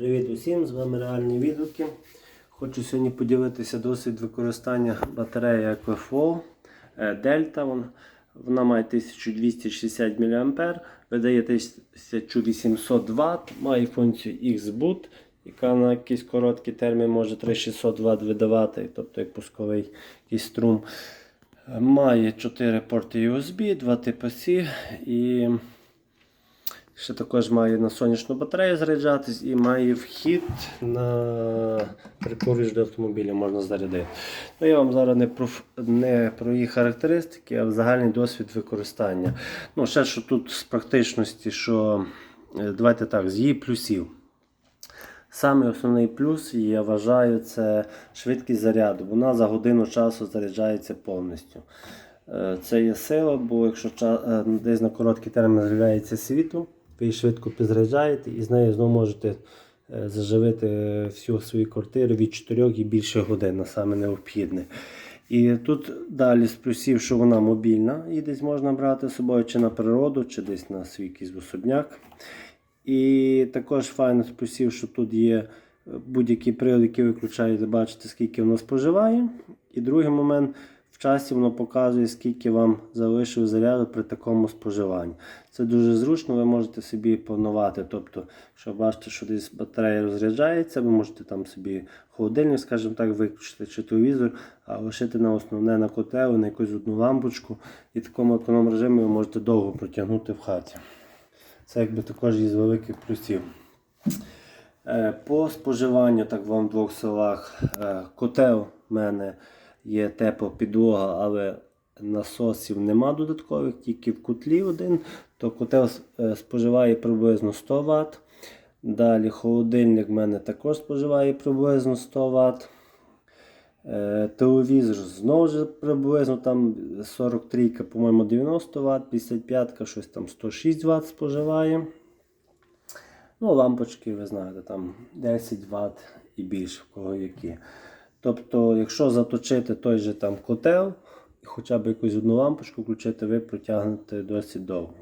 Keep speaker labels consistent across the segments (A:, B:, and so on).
A: Привіт усім, з вами реальні відгуки. Хочу сьогодні поділитися досвід використання батареї Equiflow е, Delta. Вона має 1260 мА, видає 1800 Вт, має функцію X-Boot, яка на якийсь короткий термін може 3600 Вт видавати, тобто як пусковий якийсь струм. Має 4 порти USB, 2 типи C і Ще також має на сонячну батарею заряджатись і має вхід на прикурювач до автомобіля, можна зарядити. Ну, Я вам зараз не про, не про її характеристики, а загальний досвід використання. Ну, ще що тут з практичності, що е, давайте так, з її плюсів. Самий основний плюс, я вважаю, це швидкість заряду. Вона за годину часу заряджається повністю. Е, Це є сила, бо якщо е, десь на короткий термін з'являється світло, ви її швидко підзаряджаєте і з нею знову можете е, заживити всю свою квартиру від 4 і більше годин, на саме необхідне. І тут далі з що вона мобільна, і десь можна брати з собою чи на природу, чи десь на свій якийсь особняк. І також файно з що тут є е, будь-який привод, який ви включаєте, бачите, скільки воно споживає. І другий момент часі воно показує, скільки вам залишив заряду при такому споживанні. Це дуже зручно, ви можете собі планувати. Тобто, якщо бачите, що десь батарея розряджається, ви можете там собі холодильник, скажімо так, виключити чи телевізор, а лишити на основне на котел, на якусь одну лампочку. І в такому економ режимі ви можете довго протягнути в хаті. Це якби також із великих плюсів. Е, По споживанню, так вам в двох словах, е, котел в мене є тепла підлога, але насосів нема додаткових, тільки в котлі один, то котел е, споживає приблизно 100 Вт. Далі холодильник в мене також споживає приблизно 100 Вт. Е, Телевізор знову ж приблизно там 43, по-моєму, 90 Вт, 55 щось там 106 Вт споживає. Ну, лампочки, ви знаєте, там 10 Вт і більше, в кого які. Тобто, якщо заточити той же там котел і хоча б якусь одну лампочку включити, ви протягнете досить довго.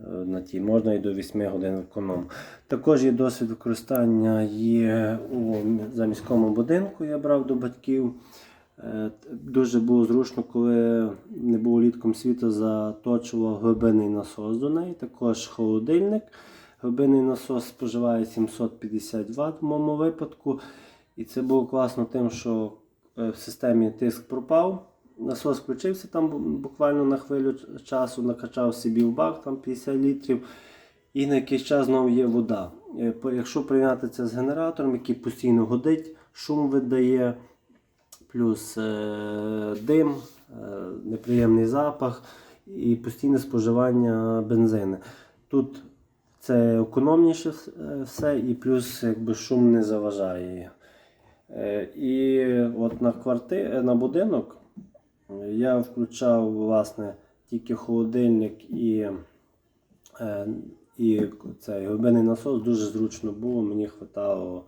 A: Е, На тій можна і до 8 годин економ. Також є досвід використання є у заміському будинку, я брав до батьків. Е, Дуже було зручно, коли не було літком світу, заточував глибинний насос до неї, також холодильник. Глибинний насос споживає 750 Вт в моєму випадку. І це було класно тим, що е, в системі тиск пропав. Насос включився там буквально на хвилю часу, накачав собі в бак там 50 літрів. І на якийсь час знову є вода. Е, Якщо порівняти це з генератором, який постійно годить, шум видає, плюс е, дим, е, неприємний запах і постійне споживання бензину. Тут це економніше е, все, і плюс якби шум не заважає. Е, І от на кварти... на будинок е, я включав власне тільки холодильник і, е, і цей глибинний насос дуже зручно було. Мені вистачало,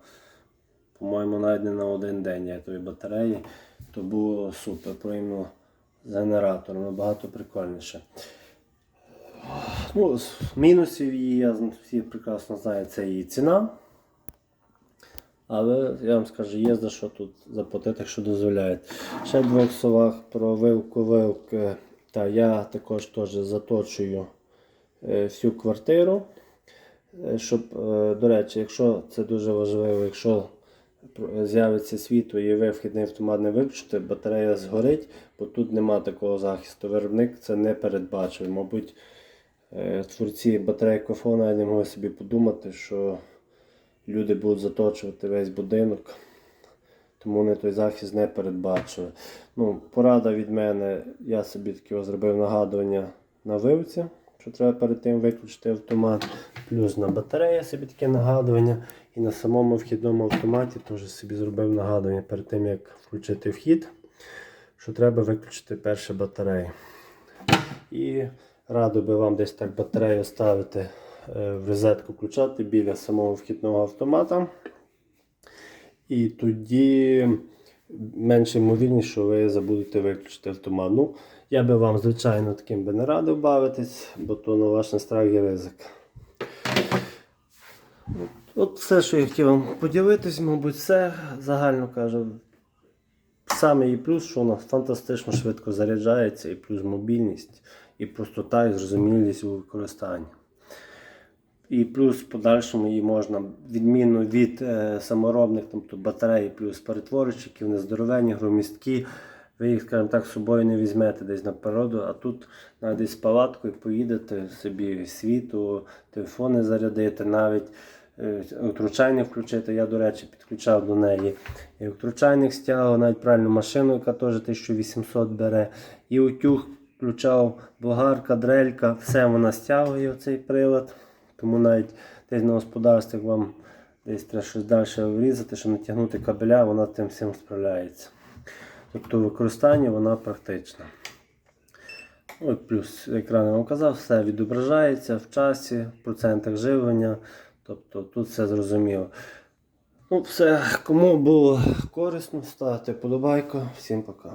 A: по-моєму, навіть не на один день тої батареї. То було супер. Порівняно з генератором набагато прикольніше. Ну, мінусів її, я всі прекрасно знають, це її ціна. Але я вам скажу, є за що тут заплатити, якщо дозволяють. Ще в двох словах про вилку вилки. Та я також теж заточую е, всю квартиру. Е, Щоб, е, до речі, якщо це дуже важливо, якщо з'явиться світло і ви вхідний автомат не виключите, батарея згорить, бо тут нема такого захисту. Виробник це не передбачив. Мабуть, творці батареї кофона не могли собі подумати, що люди будуть заточувати весь будинок. Тому вони той захист не передбачили. Ну, порада від мене, я собі таке зробив нагадування на вивці, що треба перед тим виключити автомат. Плюс на батареї собі таке нагадування. І на самому вхідному автоматі теж собі зробив нагадування перед тим, як включити вхід, що треба виключити перші батареї. І радив би вам десь так батарею ставити в розетку, включати біля самого вхідного автомата. І тоді менше ймовірність, що ви забудете виключити автомат. Ну, я би вам, звичайно, таким би не радив бавитись, бо то на ваш страх і ризик. От все, що я хотів вам поділитись, мабуть, все загально кажу. Саме її плюс, що вона фантастично швидко заряджається, і плюс мобільність, і простота, і зрозумілість у використанні. І плюс в подальшому її можна, відмінно від е, саморобних тобто батареї, плюс перетворювачі, вони здоровенні, громісткі. Ви їх, скажімо так, з собою не візьмете десь на природу, а тут навіть десь з палаткою поїдете собі світу, телефони зарядити, навіть електрочайник включити. Я, до речі, підключав до неї електрочайник стягував, навіть пральну машину, яка теж 1800 бере. І утюг включав, болгарка, дрелька, все вона стягує цей прилад. Тому навіть десь на господарстві, як вам десь треба щось далі врізати, щоб натягнути кабеля, вона тим всім справляється. Тобто в використанні вона практична. Ну, плюс екран я вам казав, все відображається в часі, в процентах живлення. Тобто тут все зрозуміло. Ну, все, кому було корисно, ставте подобайку. Всім пока.